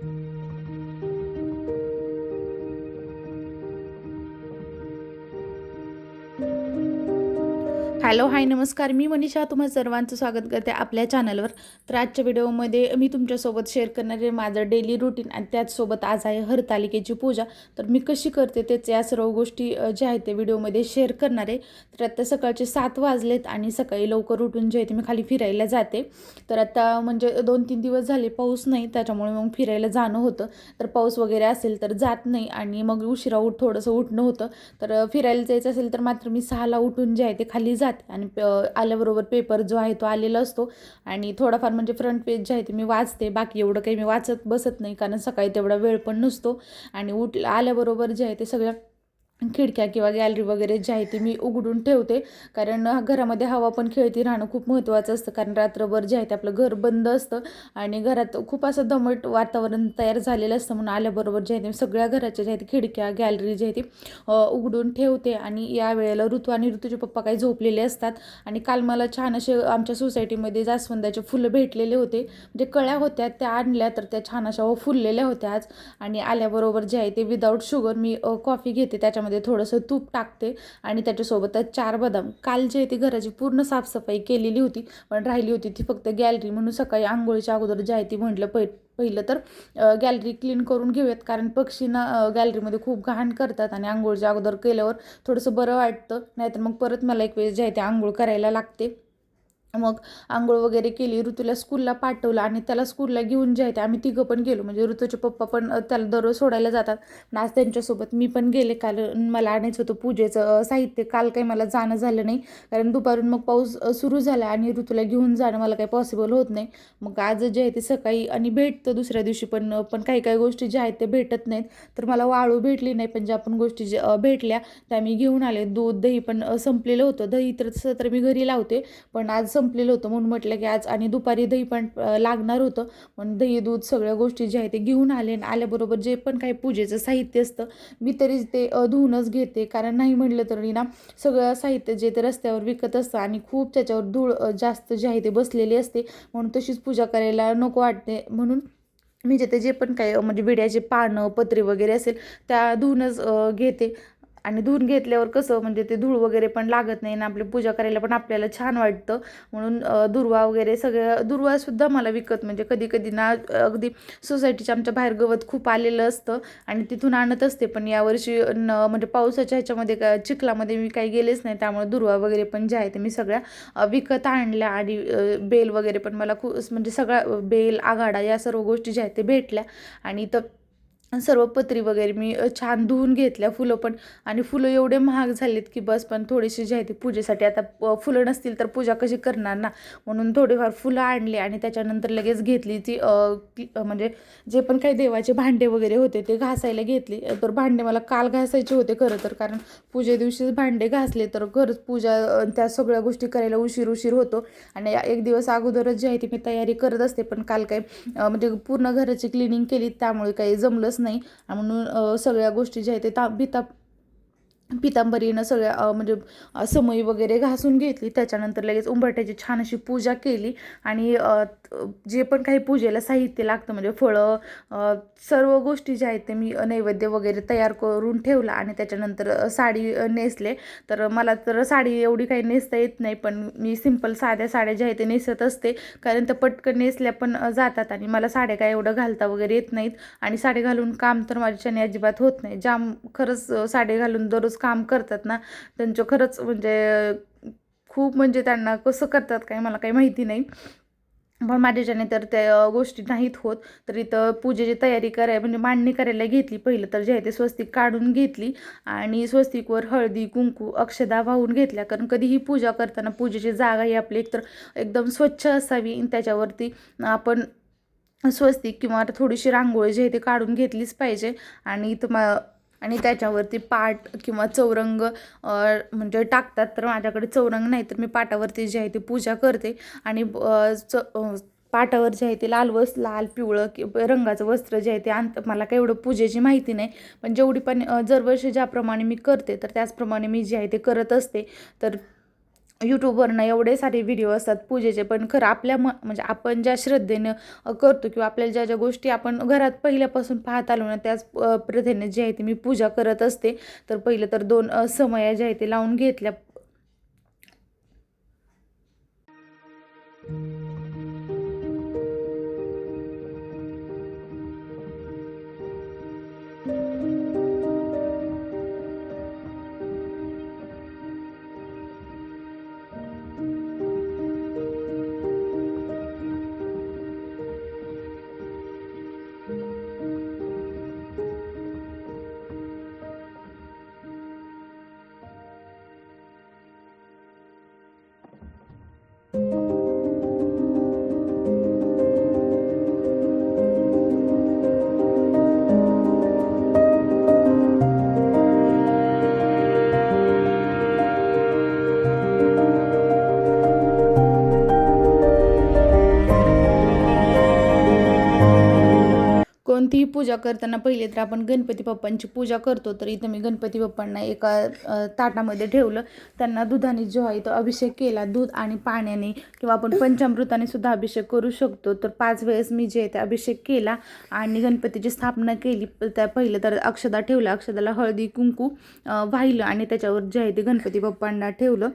thank you hello hi नमस्कार. मी मनीषा तुम्हा सर्वांचं स्वागत करते आपल्या चॅनलवर. तर आजच्या व्हिडिओमध्ये मी तुमच्यासोबत शेअर करणार आहे माझं डेली रुटीन आणि त्याचसोबत आज आहे हरतालिकेची पूजा. तर मी कशी करते तेच या सर्व गोष्टी ज्या आहेत ते व्हिडिओमध्ये शेअर करणार आहे. तर आत्ता सकाळचे सात वाजलेत आणि सकाळी लवकर उठून जे आहे ते मी खाली फिरायला जाते. तर आता म्हणजे दोन तीन दिवस झाले पाऊस नाही त्याच्यामुळे मग फिरायला जाणं होतं. तर पाऊस वगैरे असेल तर जात नाही आणि मग उशिरा उठ थोडंसं उठणं होतं. तर फिरायला जायचं असेल तर मात्र मी सहाला उठून जे आहे ते खाली जाते. आणि प आल्याबरोबर पेपर जो आहे तो आलेला असतो. आणि थोडाफार म्हणजे फ्रंट पेज जे आहे ते मी वाचते. बाकी एवढं काही मी वाचत बसत नाही कारण सकाळी तेवढा वेळ पण नसतो. आणि उठ आल्याबरोबर जे आहे ते सगळ्या खिडक्या किंवा गॅलरी वगैरे जी आहे ती मी उघडून ठेवते. कारण घरामध्ये हवा पण खेळती राहणं खूप महत्त्वाचं असतं. कारण रात्रभर जे आहे ते आपलं घर बंद असतं. आणि घरात खूप असं दमट वातावरण तयार झालेलं असतं. म्हणून आल्याबरोबर जे आहे ते सगळ्या घराच्या जे आहे ते खिडक्या गॅलरी जे आहे ती उघडून ठेवते. आणि या वेळेला ऋतू आणि ऋतूचे पप्पा काही झोपलेले असतात. आणि काल मला छान असे आमच्या सोसायटीमध्ये जास्वंदाचे फुलं भेटलेले होते. म्हणजे कळ्या होत्या त्या आणल्या तर त्या छान अशा फुललेल्या होत्या आज. आणि आल्याबरोबर जे आहे ते विदाऊट शुगर मी कॉफी घेते. त्याच्यामध्ये थोडंसं तूप टाकते आणि त्याच्यासोबतच चार बदाम. काल जे आहे ती घराची पूर्ण साफसफाई केलेली होती पण राहिली होती ती फक्त गॅलरी म्हणून सकाळी आंघोळीच्या अगोदर जे आहे ती म्हटलं पै पहिलं तर गॅलरी क्लीन करून घेऊयात. कारण पक्षीना गॅलरीमध्ये खूप घाण करतात आणि आंघोळच्या अगोदर केल्यावर थोडंसं बरं वाटतं. नाहीतर मग परत मला एक वेळेस जे आहे ते आंघोळ करायला लागते. मग आंघोळ वगैरे केली ऋतूला स्कूलला पाठवलं आणि त्याला स्कूलला घेऊन जे आहे ते आम्ही तिघं पण गेलो. म्हणजे ऋतूचे पप्पा पण त्याला दररोज सोडायला जातात. पण आज त्यांच्यासोबत मी पण गेले काल. मला आणायचं होतं पूजेचं साहित्य. काल काही मला जाणं झालं नाही. कारण दुपारून मग पाऊस सुरू झाला आणि ऋतूला घेऊन जाणं मला काही पॉसिबल होत नाही. मग आज जे आहे ते सकाळी आणि भेटतं. दुसऱ्या दिवशी पण पण काही काही गोष्टी ज्या आहेत ते भेटत नाहीत. तर मला वाळू भेटली नाही. पण ज्या पण गोष्टी ज्या भेटल्या त्या मी घेऊन आले. दूध दही पण संपलेलं होतं. दही तर तसं तर मी घरी लावते. पण आज संपलेलं होतं म्हणून म्हटलं की आज आणि दुपारी दही पण लागणार होतं. म्हणून दही दूध सगळ्या गोष्टी ज्या आहेत ते घेऊन आले आणि आल्याबरोबर जे पण काही पूजेचं साहित्य असतं मी तरी ते धुवूनच घेते. कारण नाही म्हटलं तरी ना सगळं साहित्य जे ते रस्त्यावर विकत असतं आणि खूप त्याच्यावर धूळ जास्त जे आहे ते बसलेली असते. म्हणून तशीच पूजा करायला नको वाटते. म्हणून मी जे ते जे पण काही म्हणजे विड्याचे पानं पत्रे वगैरे असेल त्या धुवूनच घेते. आणि धुवून घेतल्यावर कसं म्हणजे ते धूळ वगैरे पण लागत नाही आणि आपली पूजा करायला पण आपल्याला छान वाटतं. म्हणून दुर्वा वगैरे सगळं दुर्वासुद्धा मला विकत म्हणजे कधी कधी ना अगदी सोसायटीच्या आमच्या बाहेर गवत खूप आलेलं असतं आणि तिथून आणत असते. पण यावर्षी न म्हणजे पावसाच्या ह्याच्यामध्ये का चिखलामध्ये मी काही गेलेच नाही. त्यामुळे दुर्वा वगैरे पण जे आहे ते मी सगळ्या विकत आणल्या आणि बेल वगैरे पण मला खूप म्हणजे सगळ्या बेल आघाडा या सर्व गोष्टी ज्या आहेत ते भेटल्या. आणि तर सर्व पत्री वगैरे मी छान धुवून घेतल्या फुलं पण. आणि फुलं एवढे महाग झालेत की बस पण थोडीशी जी आहे ती पूजेसाठी. आता फुलं नसतील तर पूजा कशी करणार ना? म्हणून थोडेफार फुलं आणली आणि त्याच्यानंतर लगेच घेतली ती म्हणजे जे पण काही देवाचे भांडे वगैरे होते ते घासायला घेतली. तर भांडे मला काल घासायचे होते खरं तर कारण पूजे दिवशीच भांडे घासले तर खरंच पूजा त्या सगळ्या गोष्टी करायला उशीर उशीर होतो. आणि एक दिवस अगोदरच जी आहे ती मी तयारी करत असते पण काल काही म्हणजे पूर्ण घराची क्लिनिंग केली त्यामुळे काही जमलंच नाही. म्हणून सगळ्या गोष्टी ज्या आहेत ते ता बिता पितांबरीनं सगळ्या म्हणजे समई वगैरे घासून घेतली. त्याच्यानंतर लगेच उंबरट्याची छान अशी पूजा केली. आणि जे पण काही पूजेला साहित्य लागतं म्हणजे फळं सर्व गोष्टी ज्या आहेत ते मी नैवेद्य वगैरे तयार करून ठेवला आणि त्याच्यानंतर साडी नेसले. तर मला तर साडी एवढी काही नेसता येत नाही पण मी सिंपल साध्या साड्या ज्या आहेत ते नेसत असते. कारण त्या पटकन नेसल्या पण जातात आणि मला साड्या काय एवढं घालता वगैरे येत नाहीत. आणि साडी घालून काम तर माझ्याच्याने अजिबात होत नाही. जाम खरंच साडी घालून दररोज काम करतात ना त्यांचं खरंच म्हणजे खूप म्हणजे त्यांना कसं करतात काय मला काही माहिती नाही. पण माझ्याच्याने तर त्या गोष्टी नाहीत होत तर इथं पूजेची तयारी कराय म्हणजे मांडणी करायला घेतली पहिलं तर जे आहे ते स्वस्तिक काढून घेतली आणि स्वस्तिकवर हळदी कुंकू अक्षदा वाहून घेतल्या. कारण कधीही पूजा करताना पूजेची जागा ही आपली एकतर एकदम स्वच्छ असावी आणि त्याच्यावरती आपण स्वस्तिक किंवा थोडीशी रांगोळी जी आहे ती काढून घेतलीच पाहिजे. आणि इथं मा आणि त्याच्यावरती पाट किंवा चौरंग म्हणजे टाकतात. तर माझ्याकडे चौरंग नाही तर मी पाटावरती जी आहे ती पूजा करते. आणि च पाटावर जे आहे ते लाल वस्त्र लाल पिवळं कि रंगाचं वस्त्र जे आहे ते अंत मला काही एवढं पूजेची माहिती नाही. पण जेवढी पण अ, दरवर्षी ज्याप्रमाणे मी करते तर त्याचप्रमाणे मी जे आहे ते करत असते. तर यूट्यूबवरनं एवढे सारे व्हिडिओ असतात पूजेचे पण खरं आपल्या म म्हणजे आपण ज्या श्रद्धेनं करतो किंवा आपल्याला ज्या ज्या गोष्टी आपण घरात पहिल्यापासून पाहत आलो ना त्याच प्रथेने जे आहे ते मी पूजा करत असते. तर पहिलं तर दोन समया ज्या आहे ते लावून घेतल्या. पूजा करताना पहिले तर आपण गणपती बाप्पांची पूजा करतो. तर इथं मी गणपती बाप्पांना एका ताटामध्ये ठेवलं. त्यांना दुधाने जो आहे तो अभिषेक केला. दूध आणि पाण्याने किंवा आपण पंचामृताने सुद्धा अभिषेक करू शकतो. तर पाच वेळेस मी जे आहे ते अभिषेक केला आणि गणपतीची स्थापना केली. त्या पहिलं तर अक्षदा ठेवलं अक्षदाला हळदी कुंकू वाहिलं आणि त्याच्यावर जे आहे ते गणपती बाप्पांना ठेवलं.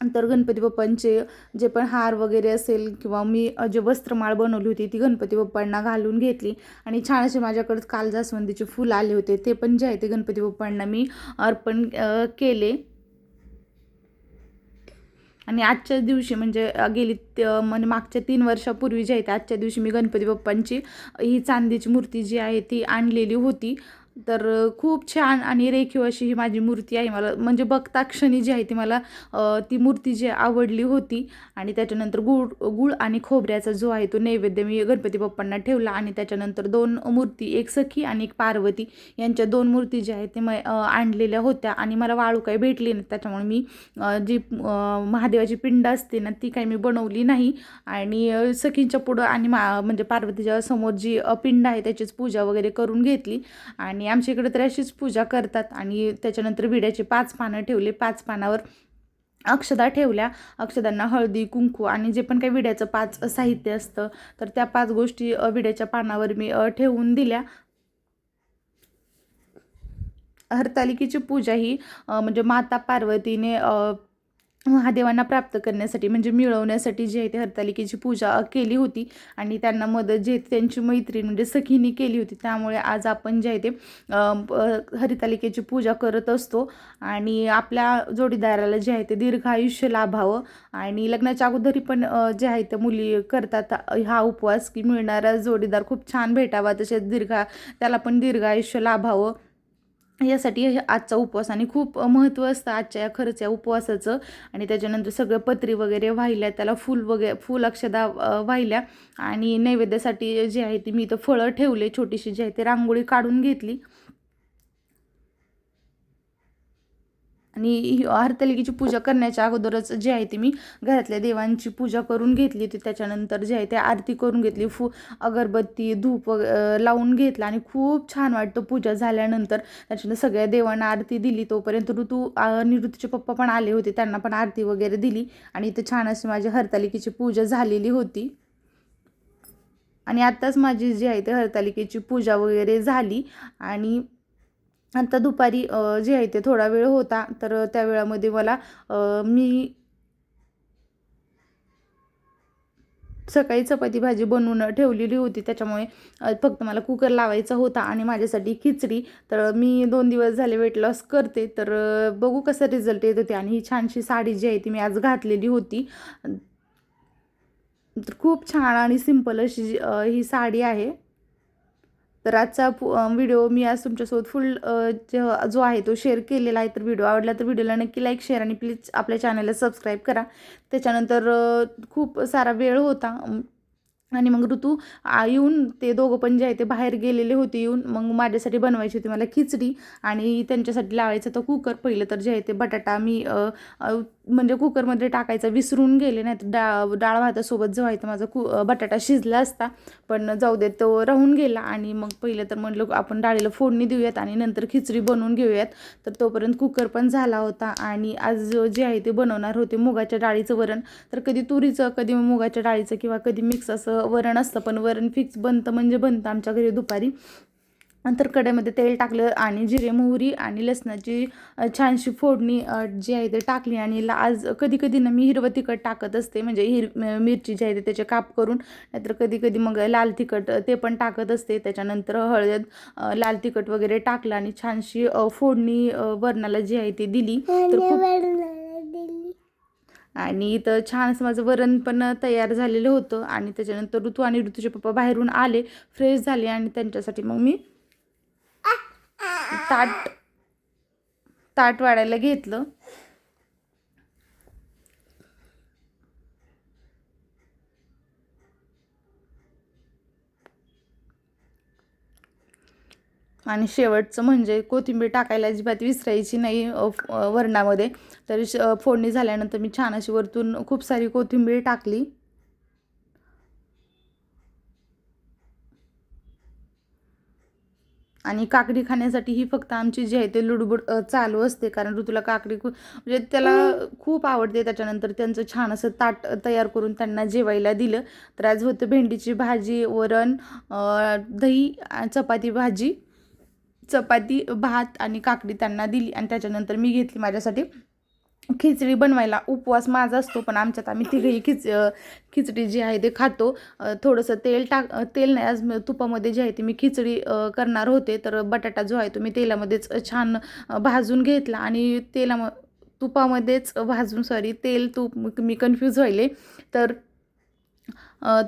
तर गणपती बाप्पांचे जे पण हार वगैरे असेल किंवा मी जे वस्त्रमाळ बनवली होती ती गणपती बाप्पांना घालून घेतली. आणि छान असे माझ्याकडे काल जास्वंदीचे फुलं आले होते ते पण जे आहे ते गणपती बाप्पांना मी अर्पण केले. आणि आजच्या दिवशी म्हणजे गेली म्हणजे मागच्या तीन वर्षापूर्वी जे आहे ते आजच्या दिवशी मी गणपती बाप्पांची ही चांदीची मूर्ती जी आहे ती आणलेली होती. तर खूप छान आणि रेखीव अशी ही माझी मूर्ती आहे. मला म्हणजे बघता क्षणी जी आहे ती मला ती मूर्ती जी आवडली होती आणि त्याच्यानंतर गुळ गुळ आणि खोबऱ्याचा जो आहे तो नैवेद्य मी गणपती बाप्पांना ठेवला आणि त्याच्यानंतर दोन मूर्ती एक सखी आणि एक पार्वती यांच्या दोन मूर्ती ज्या आहेत ते म आणलेल्या होत्या आणि मला वाळू काही भेटली नाही. त्याच्यामुळे मी जी महादेवाची पिंड असते ना ती काही मी बनवली नाही आणि सखींच्या पुढं आणि मा म्हणजे पार्वतीच्या समोर जी पिंड आहे त्याचीच पूजा वगैरे करून घेतली आणि आमच्या इकडे तर अशीच पूजा करतात आणि त्याच्यानंतर विड्याचे पाच पानं ठेवले पाच पानावर अक्षदा ठेवल्या. अक्षदांना हळदी कुंकू आणि जे पण काही विड्याचं पाच साहित्य असतं तर त्या पाच गोष्टी विड्याच्या पानावर मी ठेवून दिल्या. हरतालिकेची पूजा ही म्हणजे माता पार्वतीने महादेवांना प्राप्त करण्यासाठी म्हणजे मिळवण्यासाठी जे आहे ते हरतालिकेची पूजा केली होती. आणि त्यांना मदत जे त्यांची मैत्रीण म्हणजे सखीने केली होती. त्यामुळे आज आपण जे आहे ते हरितालिकेची पूजा करत असतो. आणि आपल्या जोडीदाराला जे आहे ते दीर्घ आयुष्य लाभावं. आणि लग्नाच्या अगोदरी पण जे आहे ते मुली करतात. हा उपवास की मिळणारा जोडीदार खूप छान भेटावा. तसेच दीर्घ त्याला पण दीर्घ आयुष्य लाभावं. यासाठी हे आजचा उपवास आणि खूप महत्त्व असतं आजच्या या खरंच या उपवासाचं. आणि त्याच्यानंतर सगळं पत्री वगैरे वाहिल्या त्याला फूल वगैरे फूल अक्षदा वाहिल्या. आणि नैवेद्यासाठी जे आहे ती मी इथं फळं ठेवले छोटीशी जी आहे ती रांगोळी काढून घेतली. आणि ही हरतालिकेची पूजा करण्याच्या अगोदरच जे आहे ते मी घरातल्या देवांची पूजा करून घेतली होती. त्याच्यानंतर जे आहे ते आरती करून घेतली. फू अगरबत्ती धूप लावून घेतला आणि खूप छान वाटतं पूजा झाल्यानंतर. त्याच्यानंतर सगळ्या देवांना आरती दिली. तोपर्यंत ऋतू निवृत्तीचे पप्पा पण आले होते. त्यांना पण आरती वगैरे दिली. आणि इथे छान अशी माझी हरतालिकेची पूजा झालेली होती. आणि आत्ताच माझी जी आहे ते हरतालिकेची पूजा वगैरे झाली. आणि आता दुपारी जे आहे ते थोडा वेळ होता तर त्या वेळामध्ये मला मी सकाळी चपाती भाजी बनवून ठेवलेली होती. त्याच्यामुळे फक्त मला कुकर लावायचा होता आणि माझ्यासाठी खिचडी. तर मी दोन दिवस झाले वेट लॉस करते. तर बघू कसा रिझल्ट येत होते. आणि ही छानशी साडी जी आहे ती मी आज घातलेली होती. तर खूप छान आणि सिंपल अशी जी- ही साडी आहे. तर आजचा व्हिडिओ मी आज तुमच्यासोबत फुल जो आहे तो शेअर केलेला आहे. तर व्हिडिओ आवडला तर व्हिडिओला नक्की लाईक शेअर आणि प्लीज आपल्या चॅनलला सबस्क्राईब करा. त्याच्यानंतर खूप सारा वेळ होता. आणि मग ऋतू येऊन ते दोघं पण जे आहे ते बाहेर गेलेले होते येऊन मग माझ्यासाठी बनवायची होती मला खिचडी आणि त्यांच्यासाठी लावायचं तर कुकर पहिलं तर जे आहे ते बटाटा मी म्हणजे कुकरमध्ये टाकायचं विसरून गेले नाही तर डा डाळ भातासोबत जो माझा कु बटाटा शिजला असता पण जाऊ देत तो राहून गेला आणि मग पहिलं तर म्हणलं आपण डाळीला फोडणी देऊयात आणि नंतर खिचडी बनवून घेऊयात. तर तोपर्यंत कुकर पण झाला होता आणि आज जे आहे ते बनवणार होते मुगाच्या डाळीचं वरण. तर कधी तुरीचं कधी मुगाच्या डाळीचं किंवा कधी मिक्स असं वरण असतं पण वरण फिक्स बनतं म्हणजे बनतं आमच्या घरी दुपारी. नंतर कड्यामध्ये तेल टाकलं आणि जिरे मोहरी आणि लसणाची छानशी फोडणी जी आहे ते टाकली आणि ला आज कधी कधी ना मी हिरवं तिखट टाकत असते म्हणजे हिर मिरची जी आहे ते त्याचे काप करून नाहीतर कधी कधी मग लाल तिखट ते पण टाकत असते. त्याच्यानंतर हळद लाल तिखट वगैरे टाकलं आणि छानशी फोडणी वरणाला जी आहे ती दिली. तर खूप आणि इथं छान असं माझं वरण पण तयार झालेलं होतं आणि त्याच्यानंतर ऋतू आणि ऋतूचे पप्पा बाहेरून आले फ्रेश झाले आणि त्यांच्यासाठी मग मी ताट ताट वाढायला घेतलं. आणि शेवटचं म्हणजे कोथिंबीर टाकायला अजिबात विसरायची नाही वरणामध्ये. तर श फोडणी झाल्यानंतर मी छान अशी वरतून खूप सारी कोथिंबीर टाकली. आणि काकडी खाण्यासाठी ही फक्त आमची जी आहे ते लुडबुड चालू असते. कारण ऋतूला काकडी खूप म्हणजे त्याला खूप आवडते. त्याच्यानंतर त्यांचं छान असं ताट तयार करून त्यांना जेवायला दिलं. तर आज होतं भेंडीची भाजी वरण दही चपाती भाजी. चपाती भात आणि काकडी त्यांना दिली. आणि त्याच्यानंतर मी घेतली माझ्यासाठी. खिचडी बनवायला उपवास माझा असतो पण आमच्यात आम्ही तिघही खिच खिचडी जी आहे ते खातो. थोडंसं तेल टाक तेल नाही आज तुपामध्ये जे आहे ते मी खिचडी करणार होते. तर बटाटा जो आहे तो मी तेलामध्येच छान भाजून घेतला आणि तेलाम तुपामध्येच भाजून सॉरी तेल तूप मी कन्फ्यूज व्हायले. तर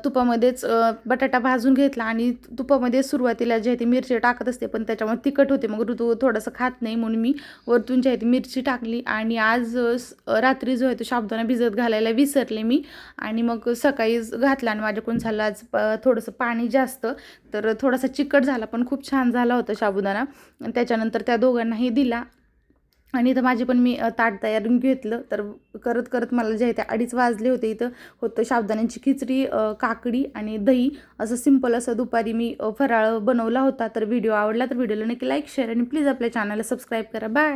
तुपामध्येच बटाटा भाजून घेतला आणि तुपामध्ये सुरुवातीला जे आहे ती मिरची टाकत असते पण त्याच्यामुळे तिखट होते. मग ऋतू थोडंसं खात नाही म्हणून मी वरतून जे आहे ती मिरची टाकली आणि आज रात्री जो आहे तो शाबदाना भिजत घालायला विसरले मी. आणि मग सकाळीच घातला आणि माझ्याकडून झालं आज प थोडंसं पाणी जास्त. तर थोडासा चिकट झाला पण खूप छान झाला होता शाबुदाना त्याच्यानंतर त्या दोघांनाही दिला. आणि इथं माझी पण मी ताट तयार घेतलं. तर करत करत मला जे आहे ते अडीच वाजले होते इथं. होतं साबदाण्यांची खिचडी काकडी आणि दही. असं सिंपल असं दुपारी मी फराळ बनवला होता. तर व्हिडिओ आवडला तर व्हिडिओला नक्की लाईक शेअर आणि प्लीज आपल्या चॅनलला सबस्क्राईब करा. बाय